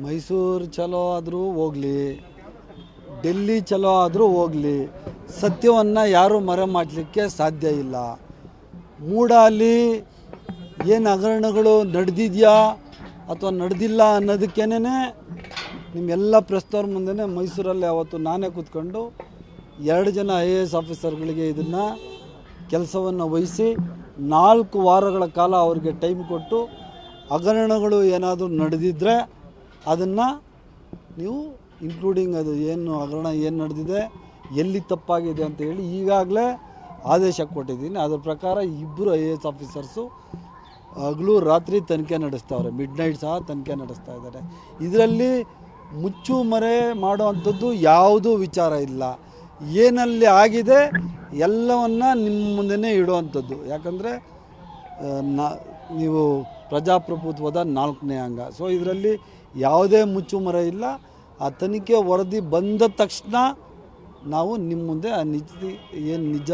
ಮೈಸೂರು ಚಲೋ ಆದರೂ ಹೋಗಲಿ, ಡೆಲ್ಲಿ ಚಲೋ ಆದರೂ ಹೋಗಲಿ, ಸತ್ಯವನ್ನು ಯಾರೂ ಮರೆಮಾಚಲಿಕ್ಕೆ ಸಾಧ್ಯ ಇಲ್ಲ. ಮೂಡಾಲಿ ಏನು ಹಗರಣಗಳು ನಡೆದಿದೆಯಾ ಅಥವಾ ನಡೆದಿಲ್ಲ ಅನ್ನೋದಕ್ಕೇನೆ ನಿಮ್ಮೆಲ್ಲ ಪ್ರಸ್ತವ್ರ ಮುಂದೆ ಮೈಸೂರಲ್ಲಿ ಅವತ್ತು ನಾನೇ ಕೂತ್ಕೊಂಡು ಎರಡು ಜನ ಐ ಎ ಎಸ್ ಆಫೀಸರ್ಗಳಿಗೆ ಇದನ್ನು ಕೆಲಸವನ್ನು ವಹಿಸಿ ನಾಲ್ಕು ವಾರಗಳ ಕಾಲ ಅವ್ರಿಗೆ ಟೈಮ್ ಕೊಟ್ಟು ಹಗರಣಗಳು ಏನಾದರೂ ನಡೆದಿದ್ದರೆ ಅದನ್ನು ನೀವು ಇನ್ಕ್ಲೂಡಿಂಗ್ ಅದು ಏನು ಹಗರಣ ಏನು ನಡೆದಿದೆ, ಎಲ್ಲಿ ತಪ್ಪಾಗಿದೆ ಅಂತ ಹೇಳಿ ಈಗಾಗಲೇ ಆದೇಶ ಕೊಟ್ಟಿದ್ದೀನಿ. ಅದರ ಪ್ರಕಾರ ಇಬ್ಬರು ಐ ಎ ಎಸ್ ಆಫೀಸರ್ಸು ಹಗಲು ರಾತ್ರಿ ತನಿಖೆ ನಡೆಸ್ತಾವ್ರೆ. ಮಿಡ್ ನೈಟ್ ಸಹ ತನಿಖೆ ನಡೆಸ್ತಾ ಇದ್ದಾರೆ. ಇದರಲ್ಲಿ ಮುಚ್ಚು ಮರೆ ಮಾಡುವಂಥದ್ದು ಯಾವುದೂ ವಿಚಾರ ಇಲ್ಲ. ಏನಲ್ಲಿ ಆಗಿದೆ ಎಲ್ಲವನ್ನು ನಿಮ್ಮ ಮುಂದೆನೇ ಇಡುವಂಥದ್ದು. ಯಾಕಂದರೆ ನಾ ನೀವು ಪ್ರಜಾಪ್ರಭುತ್ವದ ನಾಲ್ಕನೇ ಅಂಗ. ಸೊ ಇದರಲ್ಲಿ ಯಾವುದೇ ಮುಚ್ಚುಮರ ಇಲ್ಲ. ಆ ತನಿಖೆ ವರದಿ ಬಂದ ತಕ್ಷಣ ನಾವು ನಿಮ್ಮ ಮುಂದೆ ಆ ನಿಜ ಏನು ನಿಜ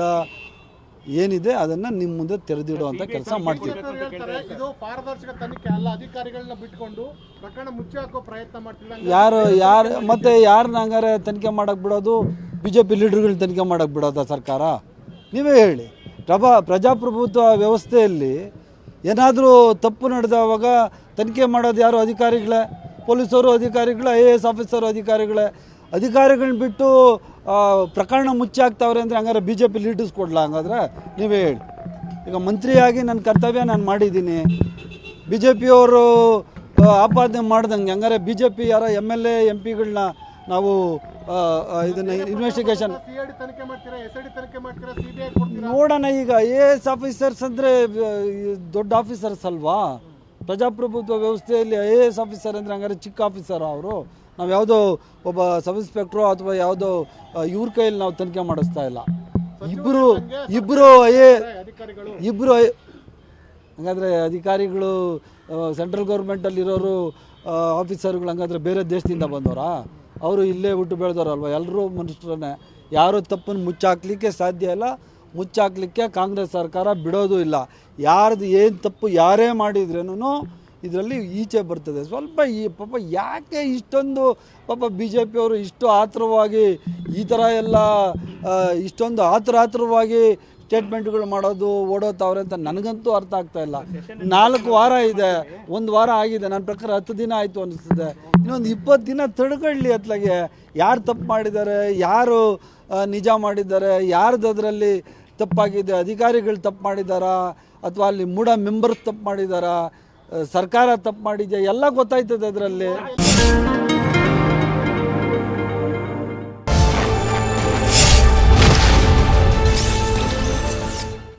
ಏನಿದೆ ಅದನ್ನು ನಿಮ್ಮ ಮುಂದೆ ತೆರೆದಿಡುವಂಥ ಕೆಲಸ ಮಾಡ್ತೀವಿ. ಇದು ಪಾರದರ್ಶಕ ತನಿಖೆ ಅಲ್ಲ ಅಧಿಕಾರಿಗಳನ್ನ ಬಿಟ್ಕೊಂಡು ಪ್ರಕರಣ ಮುಚ್ಚಿ ಹಾಕೋ ಪ್ರಯತ್ನ ಮಾಡ್ತಿಲ್ಲ ಯಾರು ಯಾರು ಮತ್ತೆ ಯಾರನ್ನ ಹಂಗಾರೆ ತನಿಖೆ ಮಾಡಕ್ಕೆ ಬಿಡೋದು? ಬಿ ಜೆ ಪಿ ಲೀಡರ್ಗಳನ್ನ ತನಿಖೆ ಮಾಡಕ್ಕೆ ಬಿಡೋದಾ ಸರ್ಕಾರ? ನೀವೇ ಹೇಳಿ. ಪ್ರಭಾ ಪ್ರಜಾಪ್ರಭುತ್ವ ವ್ಯವಸ್ಥೆಯಲ್ಲಿ ಏನಾದರೂ ತಪ್ಪು ನಡೆದವಾಗ ತನಿಖೆ ಮಾಡೋದು ಯಾರು ಅಧಿಕಾರಿಗಳೇ? ಪೊಲೀಸರು ಅಧಿಕಾರಿಗಳೇ? ಐ ಎ ಎಸ್ ಆಫೀಸರು ಅಧಿಕಾರಿಗಳೇ? ಅಧಿಕಾರಿಗಳನ್ನ ಬಿಟ್ಟು ಪ್ರಕರಣ ಮುಚ್ಚಿ ಹಾಕ್ತಾವ್ರೆ ಅಂದರೆ ಹಂಗಾರೆ ಬಿ ಜೆ ಪಿ ಲೀಡರ್ಸ್ ಕೊಡಲ್ಲ ಹಂಗಾದ್ರೆ? ನೀವೇ ಹೇಳಿ. ಈಗ ಮಂತ್ರಿಯಾಗಿ ನನ್ನ ಕರ್ತವ್ಯ ನಾನು ಮಾಡಿದ್ದೀನಿ. ಬಿ ಜೆ ಪಿಯವರು ಆಪಾದನೆ ಮಾಡ್ದಂಗೆ ಹಂಗಾರೆ ಬಿ ಜೆ ಪಿ ಯಾರೋ ಎಂ ಎಲ್ ಎ ಎಂ ಪಿಗಳನ್ನ ನಾವು ಇದನ್ನ ಇನ್ವೆಸ್ಟಿಗೇಷನ್ ಐ ನೋಡೋಣ ಈಗ ಐ ಎ ಎಸ್ ಆಫೀಸರ್ಸ್ ಅಂದರೆ ದೊಡ್ಡ ಆಫೀಸರ್ಸ್ ಅಲ್ವಾ? ಪ್ರಜಾಪ್ರಭುತ್ವ ವ್ಯವಸ್ಥೆಯಲ್ಲಿ ಐ ಎ ಎಸ್ ಆಫೀಸರ್ ಅಂದರೆ ಹಂಗಾರೆ ಚಿಕ್ಕ ಆಫೀಸರ್ ಅವರು. ನಾವು ಯಾವುದೋ ಒಬ್ಬ ಸಬ್ ಇನ್ಸ್ಪೆಕ್ಟ್ರು ಅಥವಾ ಯಾವುದೋ ಇವ್ರ ಕೈಯಲ್ಲಿ ನಾವು ತನಿಖೆ ಮಾಡಿಸ್ತಾ ಇಲ್ಲ. ಇಬ್ಬರು ಇಬ್ಬರು ಐ ಎ ಅಧಿಕಾರಿಗಳು. ಇಬ್ಬರು ಹಂಗಾದ್ರೆ ಅಧಿಕಾರಿಗಳು ಸೆಂಟ್ರಲ್ ಗೌರ್ಮೆಂಟಲ್ಲಿರೋರು ಆಫೀಸರ್ಗಳು ಹಂಗಾದ್ರೆ ಬೇರೆ ದೇಶದಿಂದ ಬಂದವರಾ? ಅವರು ಇಲ್ಲೇ ಬಿಟ್ಟು ಬೆಳೆದವರಲ್ವ? ಎಲ್ಲರೂ ಮನುಷ್ಯರನ್ನೇ. ಯಾರು ತಪ್ಪನ್ನು ಮುಚ್ಚಾಕ್ಲಿಕ್ಕೆ ಸಾಧ್ಯ ಇಲ್ಲ. ಮುಚ್ಚಾಕ್ಲಿಕ್ಕೆ ಕಾಂಗ್ರೆಸ್ ಸರ್ಕಾರ ಬಿಡೋದು ಇಲ್ಲ. ಯಾರ್ದು ಏನು ತಪ್ಪು ಯಾರೇ ಮಾಡಿದ್ರೇನು ಇದರಲ್ಲಿ ಈಚೆ ಬರ್ತದೆ. ಸ್ವಲ್ಪ ಈ ಪಾಪ ಯಾಕೆ ಇಷ್ಟೊಂದು ಪಾಪ ಬಿ ಜೆ ಪಿಯವರು ಇಷ್ಟು ಆತುರವಾಗಿ ಈ ಥರ ಎಲ್ಲ ಇಷ್ಟೊಂದು ಆತುರ ಆತುರವಾಗಿ ಸ್ಟೇಟ್ಮೆಂಟ್ಗಳು ಮಾಡೋದು, ಓಡೋತಾವ್ರೆ ಅಂತ ನನಗಂತೂ ಅರ್ಥ ಆಗ್ತಾ ಇಲ್ಲ. ನಾಲ್ಕು ವಾರ ಇದೆ, ಒಂದು ವಾರ ಆಗಿದೆ, ನನ್ನ ಪ್ರಕಾರ ಹತ್ತು ದಿನ ಆಯಿತು ಅನಿಸ್ತದೆ ಇನ್ನೊಂದು ಇಪ್ಪತ್ತು ದಿನ ತಡ್ಕೊಳ್ಳಿ ಅತ್ಲಾಗೆ, ಯಾರು ತಪ್ಪು ಮಾಡಿದ್ದಾರೆ, ಯಾರು ನಿಜ ಮಾಡಿದ್ದಾರೆ, ಯಾರ್ದು ಅದರಲ್ಲಿ ತಪ್ಪಾಗಿದೆ, ಅಧಿಕಾರಿಗಳು ತಪ್ಪು ಮಾಡಿದಾರಾ, ಅಥವಾ ಅಲ್ಲಿ ಮೂಡ ಮೆಂಬರ್ಸ್ ತಪ್ಪು ಮಾಡಿದಾರಾ ಸರ್ಕಾರ ತಪ್ಪು ಮಾಡಿದ್ಯಾ, ಎಲ್ಲ ಗೊತ್ತಾಯ್ತದೆ ಅದರಲ್ಲಿ.